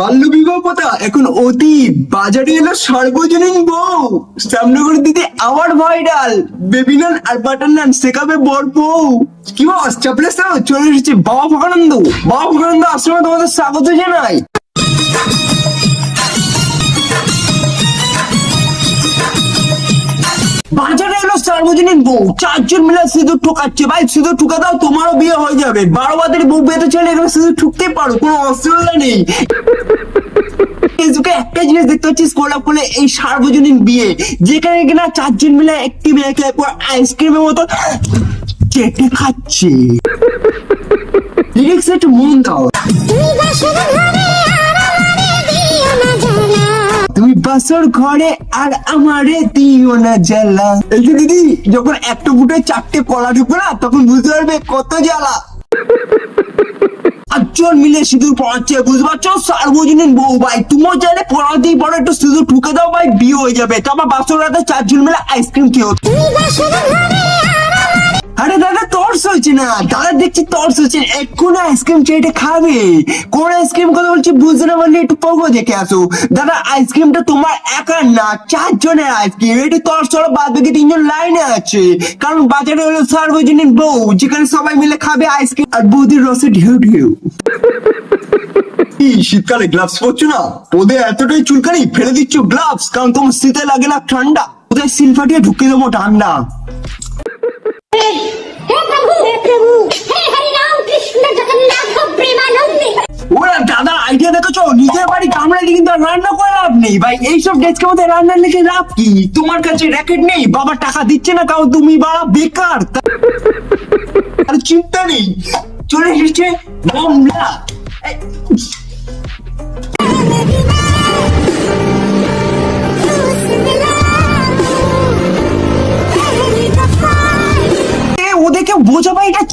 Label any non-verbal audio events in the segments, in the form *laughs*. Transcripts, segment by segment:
বাল্য বিবাহ কথা এখন অতীত বাজারে এলো সার্বজনীন বউ। শ্যামনগর দিদি আবার ভাইরাল বেবি নান আর বাটার নান শেখাবে বর বউ। কি বস, চাপলে চলে এসেছে বাবা ফকানন্দ বাবা ফকানন্দ আশ্রমে তোমাদের স্বাগত জানাই। বাজারে এলো সার্বজনীন বউ। চারজন মিলে সিঁদুর ঠোকাচ্ছে। ভাই, সিঁদুর ঠুকে দাও, তোমারও বিয়ে হয়ে যাবে। বারো বাদের বউ পেতে চলে এখানে সিঁদুর ঠুকতে পারো, কোনো অসুবিধা নেই। ফেসবুকে একটা জিনিস দেখতে পাচ্ছি স্কোল আপ করলে এই সার্বজনীন বিয়ে। যেখানে কিনা চারজন মিলে একটি মেয়েকে আইসক্রিমের মতো চেটে খাচ্ছে। *laughs* লিরিক্স একটু মন দাও। বাসর ঘরে আর আমারে দিও না জ্বালা। এই যে দিদি, যখন একটা ফুটে চারটে কলা ঢুকবে না, তখন বুঝতে পারবে কত জ্বালা। মিলে সিঁদুর পড়াচ্ছে, বুঝতে পারছ? সার্বজনীন বউ ভাই, তুমিও চাইলে পড়াতেই পড়ো একটু সিঁদুর ঠুকে দাও ভাই, বিয়ে হয়ে যাবে। তারপর বাসর রাতে চারজন মিলে আইসক্রিম খেয়েও আরে দাদা তর্স হয়েছে না। দাদা, দেখছি তর্স হচ্ছে না। এক্ষুনি আইসক্রিম চেটে খাবে। কোন আইসক্রিম কথা বলছি বুঝতে না পারলে একটু পগো দেখে আসো। দাদা আইসক্রিমটা তোমার একার না, চারজনের আইসক্রিম এটি তর্স ছাড়া বাদ বাকি তিনজন লাইনে আছে। কারণ বাজারে হলো সার্বজনীন বউ, যেখানে সবাই মিলে খাবে আইসক্রিম আর বৌদির রসে ঢেউ ঢেউ। শীতকালে গ্লাভস পরছো না? ওদের এতটাই চুলকানি, ফেলে দিচ্ছ গ্লাভস কারণ তোমার শীতে লাগে না ঠান্ডা। ওদের সিলফাটিয়ে ঢুকে দেবো ঠান্ডা? রান্না করে লাভ নেই। ভাই, এইসব ডেস্কের মধ্যে রান্না লিখে লাভ কি? তোমার কাছে র্যাকেট নেই? বাবা টাকা দিচ্ছে না তাও তুমি বাবা বেকার। আর চিন্তা নেই। চলে এসেছে।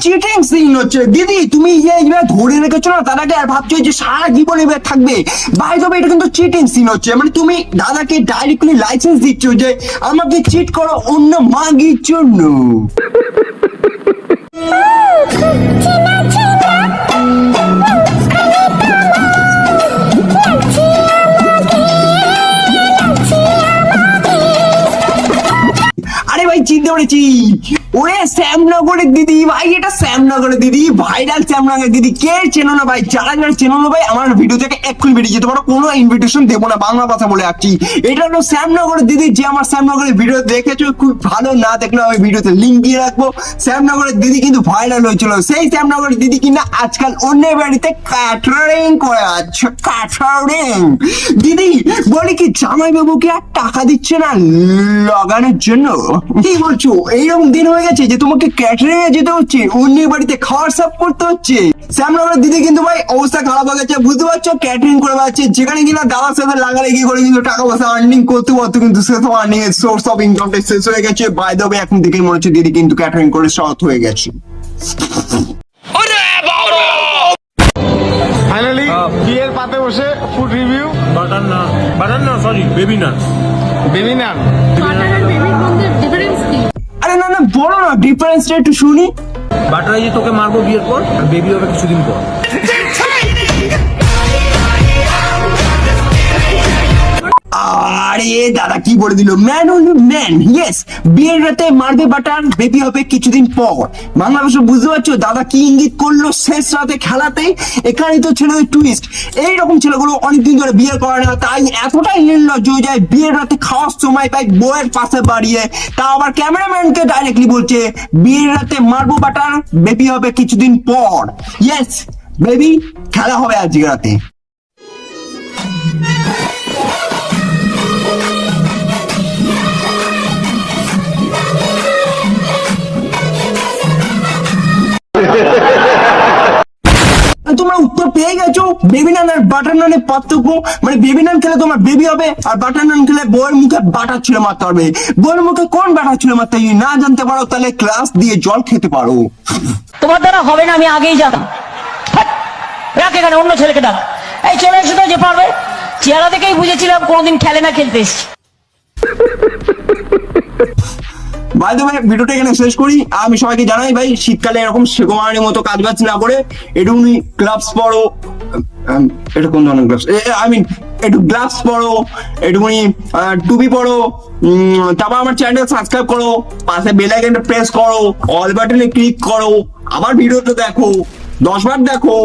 চিটিং সিন হচ্ছে। দিদি, তুমি ইয়ে এইভাবে ধরে রেখেছো না? দাদাকে আর ভাবছ যে সারা জীবন এবার থাকবে। বাই তবে এটা কিন্তু চিটিং সিন হচ্ছে। মানে তুমি দাদাকে ডাইরেক্টলি লাইসেন্স দিচ্ছ যে আমাকে চিট করো, অন্য মাগির জন্য। আরে ভাই, চিনতে পেরেছি। ওরে শ্যামনগরের দিদি ভাই, এটা শ্যামনগরের দিদি ভাইরাল শ্যামনগরের দিদি। কে চেনো না ভাই? যারা যারা চেনো না ভাই, আমার ভিডিও থেকে এক্ষুনি বেরিয়ে যেতে পারো, কোনো ইনভিটেশন দেবো না, বাংলা কথা বলে আসছি। এটা হলো শ্যামনগরের দিদি, যে আমার শ্যামনগরের ভিডিও দেখেছ, খুব ভালো, না দেখলে আমি ভিডিওতে লিঙ্ক দিয়ে রাখব। শ্যামনগরের দিদি কিন্তু ভাইরাল হয়েছিল। সেই শ্যামনগরের দিদি কিনা আজকাল অন্যের বাড়িতে ক্যাটারিং করে আছে ক্যাটারিং দিদি, বলি কি জামাই বাবুকে আর টাকা দিচ্ছে না, লাগানোর জন্য? কি বলছো? এইরকম দিন হয়ে গেছে যে তোমাকে ক্যাটারিং এ যেতে হচ্ছে অন্যের বাড়িতে খাওয়ার সার্ভ করতে হচ্ছে। শ্যামনগরের দিদি কিন্তু ভাই অবস্থা খারাপ হয়ে গেছে বুঝতে পারছ? ক্যাটারিং করে বেড়াচ্ছে যেখানে কিনা দাদার সাথে লাগালে কি করে কিন্তু টাকা পয়সা আর্নিং করতে পারতো কিন্তু সে তো আর্নিং এর সোর্স অফ ইনকামটা শেষ হয়ে গেছে। বাই দ্য এখন দেখেই মনে হচ্ছে দিদি কিন্তু ক্যাটারিং করে সৎ হয়ে গেছে। ফাইনালি বিয়ের পাতে বসে food review butter naan butter naan sorry baby naan baby naan butter আর বেবির মধ্যে ডিফারেন্স কি? না না বলো না ডিফারেন্সটা একটু শুনি বাটার যে তোকে মারবো বিয়ের পর আর বেবি হবে কিছুদিন পর আরে দাদা কি বলে দিল? ম্যান হল ম্যান ইয়েস বিয়ের রাতে মারবে বাটার বেবি হবে কিছুদিন পর। বাংলা ভাষা বুঝতে পারছ? দাদা কি ইঙ্গিত করল শেষ রাতে খেলাতে? এখানেই তো ছেলেদের টুইস্ট এইরকম ছেলেগুলো অনেকদিন ধরে বিয়ে করে না, তাই এতটাই নির্লজ্জ হয়ে যায় বিয়ের রাতে খাওয়ার সময় পাই বউয়ের পাশে বাড়িয়ে। তা আবার ক্যামেরাম্যানকে ডাইরেক্টলি বলছে, বিয়ের রাতে মারবো বাটার বেবি হবে কিছুদিন পর। ইয়েস বেবি খেলা হবে আজকে রাতে। পেয়ে গেছো। বেবি নান আর বাটার নানের পার্থক্য। মানে বেবি নান খেলে তোমার বেবি হবে, আর বাটার নান খেলে বউয়ের মুখে বাটার ছিল মারতে পারবে। বউয়ের মুখে কোন বাটার ছিল মারতে যদি না জানতে পারো, তাহলে ক্লাস দিয়ে জল খেতে পারো। তোমার দ্বারা হবে না, আমি আগেই জানতাম। রাখ এখানে, অন্য ছেলেকে ডাক এই চলে এসো তো, যে পারবে। চেহারা দেখেই বুঝেছিলাম কোনোদিন খেলে না, খেলতে এসছি। ভাই তো ভাই ভিডিওটা এখানে শেষ করি। আমি সবাইকে জানাই ভাই, শীতকালে এরকম সেগোমানির মতো কাজ বাজ না করে একটুখানি গ্লাভস পরো এটা কোন ধরনের গ্লাভস আই মিন একটু গ্লাভস পরো একটুখানি টুপি পরো তারপর আমার চ্যানেল সাবস্ক্রাইব করো, পাশে বেল আইকনটা প্রেস করো অল বাটনে ক্লিক করো, আবার ভিডিওটা দেখো, দশ বার দেখো।